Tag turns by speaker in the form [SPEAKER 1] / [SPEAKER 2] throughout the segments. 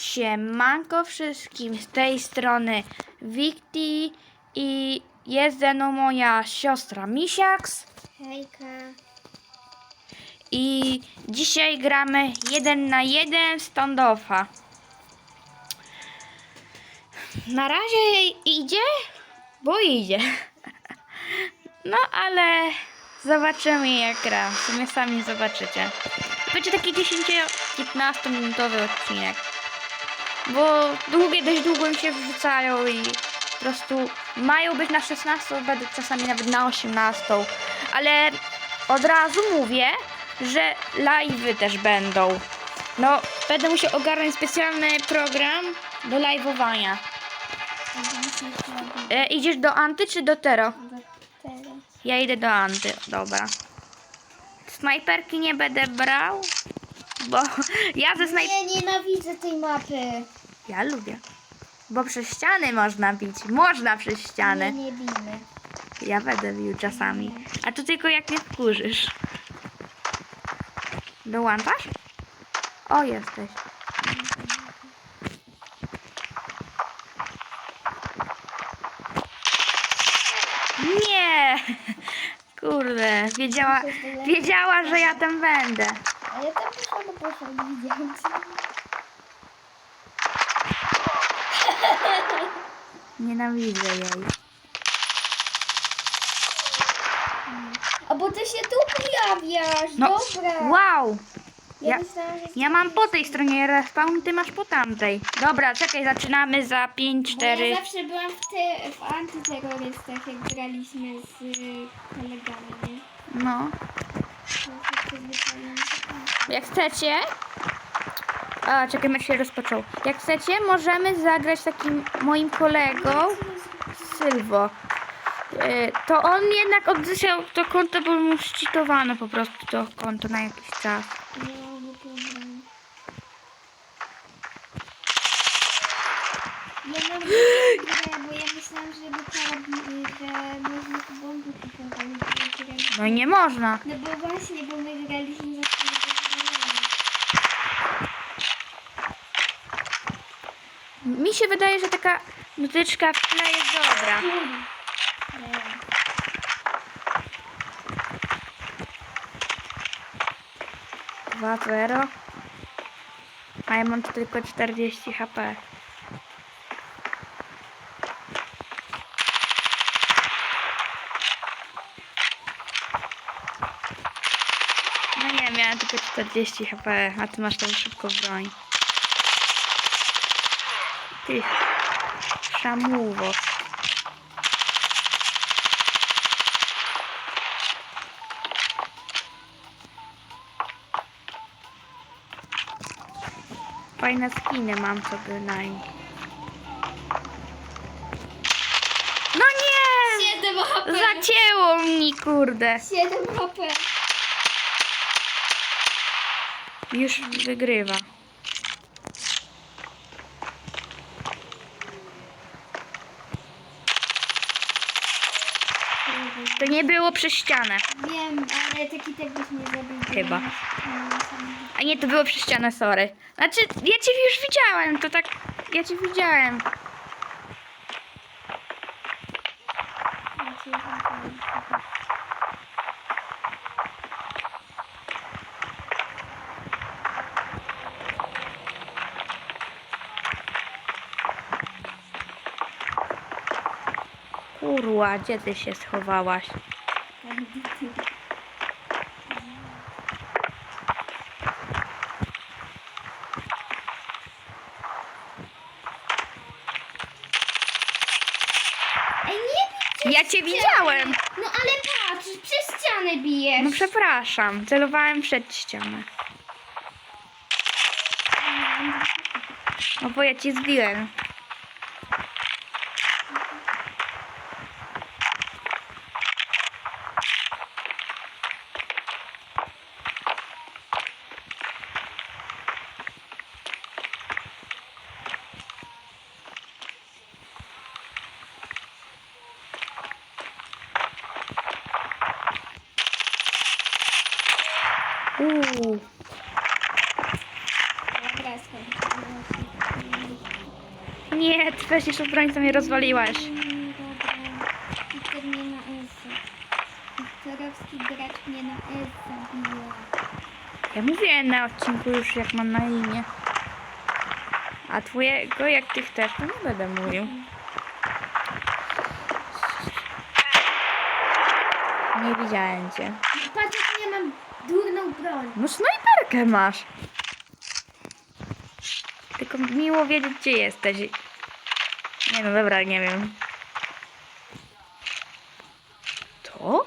[SPEAKER 1] Siemanko wszystkim, z tej strony Wikti i jest ze mną moja siostra Misiaks
[SPEAKER 2] Hejka.
[SPEAKER 1] i dzisiaj gramy jeden na jeden standoffa. Na razie idzie, bo idzie. No ale zobaczymy jak gra, w sumie sami zobaczycie. Będzie taki 10-15 minutowy odcinek. Bo długie, dość długo im się wrzucają i po prostu mają być na 16, będą czasami nawet na 18. Ale od razu mówię, że live'y też będą. No, będę musiał ogarnąć specjalny program do live'owania. E, idziesz do Anty czy do Tero? Ja idę do Anty, dobra. Snajperki nie będę brał, bo ja ze snajperki...
[SPEAKER 2] Nie, nienawidzę tej mapy.
[SPEAKER 1] Ja lubię. Bo przez ściany można bić. Można przez ściany.
[SPEAKER 2] Nie, nie bijmy.
[SPEAKER 1] Ja będę bił czasami. A to tylko jak nie wkurzysz. Dołączasz? O, jesteś. Nie! Kurde, wiedziała, wiedziała, że ja tam będę.
[SPEAKER 2] A ja tam widziałem cię.
[SPEAKER 1] Nienawidzę jej.
[SPEAKER 2] A bo ty się tu pojawiasz,
[SPEAKER 1] No,
[SPEAKER 2] dobra.
[SPEAKER 1] wow!
[SPEAKER 2] Ja,
[SPEAKER 1] Ja,
[SPEAKER 2] myślałam, że
[SPEAKER 1] ja mam po tej stronie respawn, ty masz po tamtej. Dobra, czekaj, zaczynamy za 5,
[SPEAKER 2] Bo ja
[SPEAKER 1] 4.
[SPEAKER 2] zawsze byłam w, te, w antyterrorystach, jak graliśmy z y, kolegami, nie?
[SPEAKER 1] No.
[SPEAKER 2] To przyzwyczaiłam do tego.
[SPEAKER 1] Jak chcecie. A, czekaj, mecz się rozpoczął. Jak chcecie, możemy zagrać takim moim kolegą Sylwo. E, To on jednak odzyskał to konto, bo mu szczytowano po prostu to konto na jakiś czas.
[SPEAKER 2] Ja mam grę, bo ja myślałam, że to, że można bomby.
[SPEAKER 1] No i nie można.
[SPEAKER 2] No bo właśnie, bo my graliśmy za chwilę.
[SPEAKER 1] Mi się wydaje, że taka muzyczka w tle jest dobra. Dwa zero. A ja mam tylko 40 HP. No nie, miałem tylko 40 HP, a ty masz tam szybko broń. Ty, szamuwo. Fajne skiny mam sobie na. No nie!
[SPEAKER 2] 7 HP!
[SPEAKER 1] Zacięło mi, kurde.
[SPEAKER 2] 7 HP!
[SPEAKER 1] Już wygrywa. To nie było przez ścianę.
[SPEAKER 2] Wiem, ale taki tak byś nie zabił.
[SPEAKER 1] Chyba. A nie, to było przez ścianę, sorry. Znaczy, ja cię już widziałem, to tak... Ja cię widziałem. Gdzie ty się schowałaś?
[SPEAKER 2] Ej, nie
[SPEAKER 1] Ja cię widziałem.
[SPEAKER 2] No ale patrz, przez ścianę bijesz.
[SPEAKER 1] No przepraszam, celowałem przed ścianę. No bo ja cię zbiłem.
[SPEAKER 2] Skończyłam.
[SPEAKER 1] nie, ty weź jeszcze broń, co mnie rozwaliłaś.
[SPEAKER 2] Dobra. Mnie na S. Wiktorowski gracz mnie na zabiła.
[SPEAKER 1] Ja mówiłem na odcinku już, jak mam na imię. A twojego, jak ty chcesz, to nie będę mówił. Nie widziałem cię.
[SPEAKER 2] Patrz, durną broń.
[SPEAKER 1] No snajperkę masz. Tylko miło wiedzieć, gdzie jesteś. Nie no, dobra, nie wiem. To?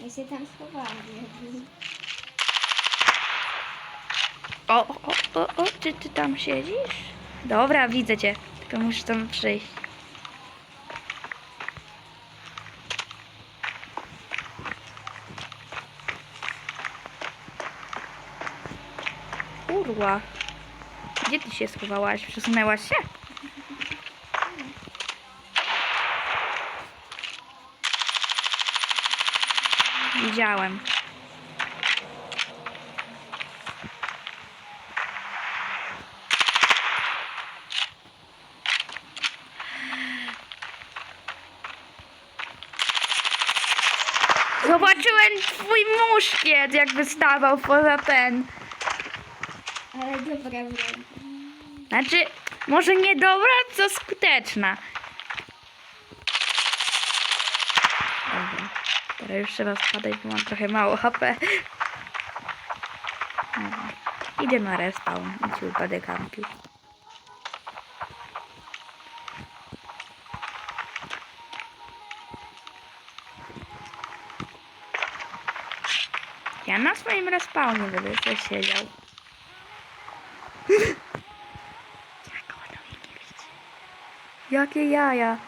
[SPEAKER 2] Ja się tam schowałam.
[SPEAKER 1] O, o, o, o, czy ty tam siedzisz? Dobra, widzę cię. Tylko musisz tam przyjść. Kurwa. Gdzie ty się schowałaś? Przesunęłaś się? Widziałem. Zobaczyłem twój muszkiet, jak wystawał poza ten.
[SPEAKER 2] Ale dobra broń.
[SPEAKER 1] Znaczy, może nie dobra, co skuteczna. Dobra. Teraz już trzeba spadać, bo mam trochę mało HP. Idę na respawn i ci upadę kampi. Ja na swoim respawnie będę sobie siedział. Jak ona mnie nie widzi? Jakie jaja?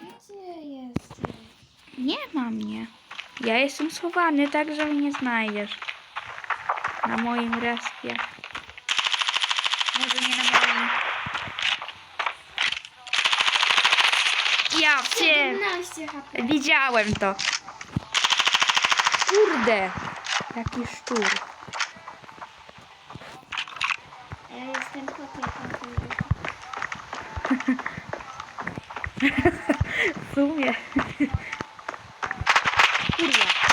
[SPEAKER 2] Gdzie jesteś?
[SPEAKER 1] Nie ma mnie. Ja jestem schowany, tak że mnie nie znajdziesz. Na moim respie. Może nie na moim. Ja cię.
[SPEAKER 2] 17 HP.
[SPEAKER 1] Widziałem to. Kurde. Jaki szczur.
[SPEAKER 2] Ja jestem kotletem.
[SPEAKER 1] W sumie. Kurwa.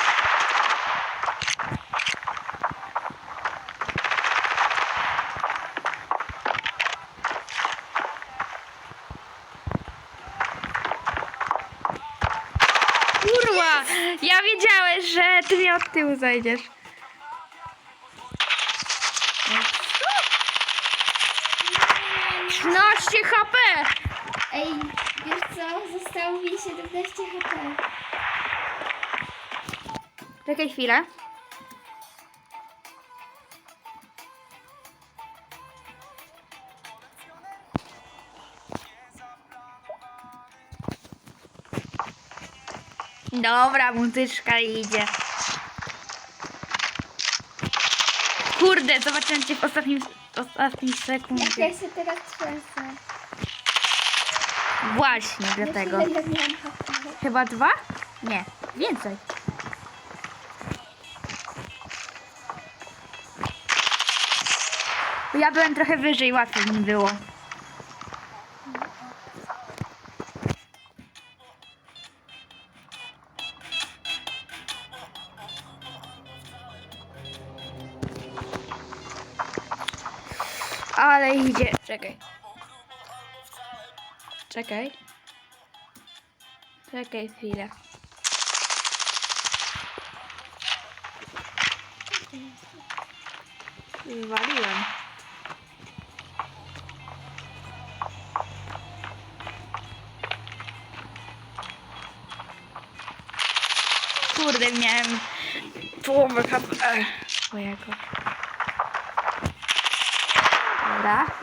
[SPEAKER 1] Kurwa! Ja wiedziałem, że ty mnie od tyłu zajdziesz. No co? 13 HP!
[SPEAKER 2] Ej, wiesz co? Zostało mi 17 HP.
[SPEAKER 1] Czekaj chwilę. Dobra, muzyczka idzie. Kurde, zobaczyłem cię w ostatnim, ostatniej
[SPEAKER 2] Jak
[SPEAKER 1] sekundzie.
[SPEAKER 2] ja się teraz trzęsę.
[SPEAKER 1] Właśnie, dlatego.
[SPEAKER 2] Miałam.
[SPEAKER 1] Chyba dwa? Nie, więcej. Ja byłem trochę wyżej, łatwiej mi było. Czekaj. Czekaj chwilę. Wywaliłem. Kurde, miałem połowę HP swojego. Dobra.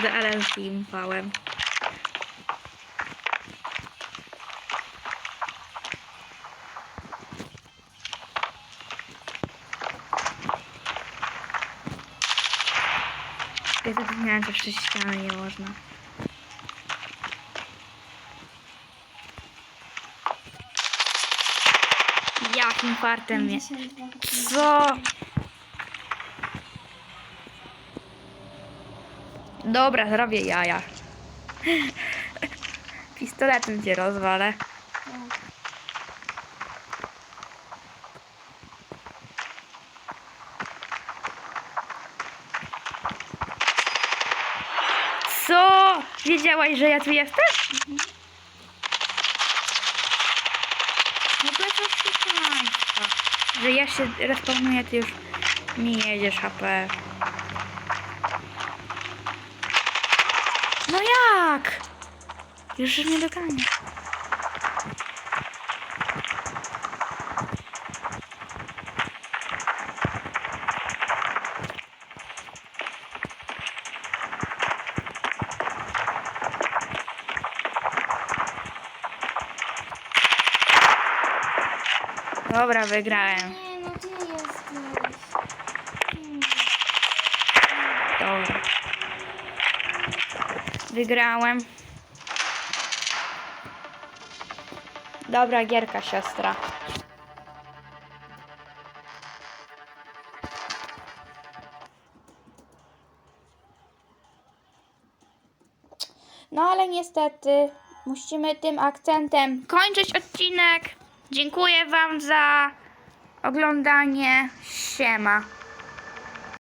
[SPEAKER 1] Kurde, ale zgimpałem. Ja zapomniałem, że przez nie można. Jakim fartem?
[SPEAKER 2] 52
[SPEAKER 1] Co? Dobra, zrobię jaja. Pistoletem cię rozwalę. Co? Wiedziałaś, że ja tu jestem? No to jest. Że ja się respawnuję, ty już mi jedziesz HP. No jak? Już nie dogania. Dobra, wygrałem.
[SPEAKER 2] Nie, no ty jesteś. Hmm.
[SPEAKER 1] Dobra. Wygrałem. Dobra gierka, siostra. No ale niestety musimy tym akcentem kończyć odcinek. Dziękuję Wam za oglądanie. Siema.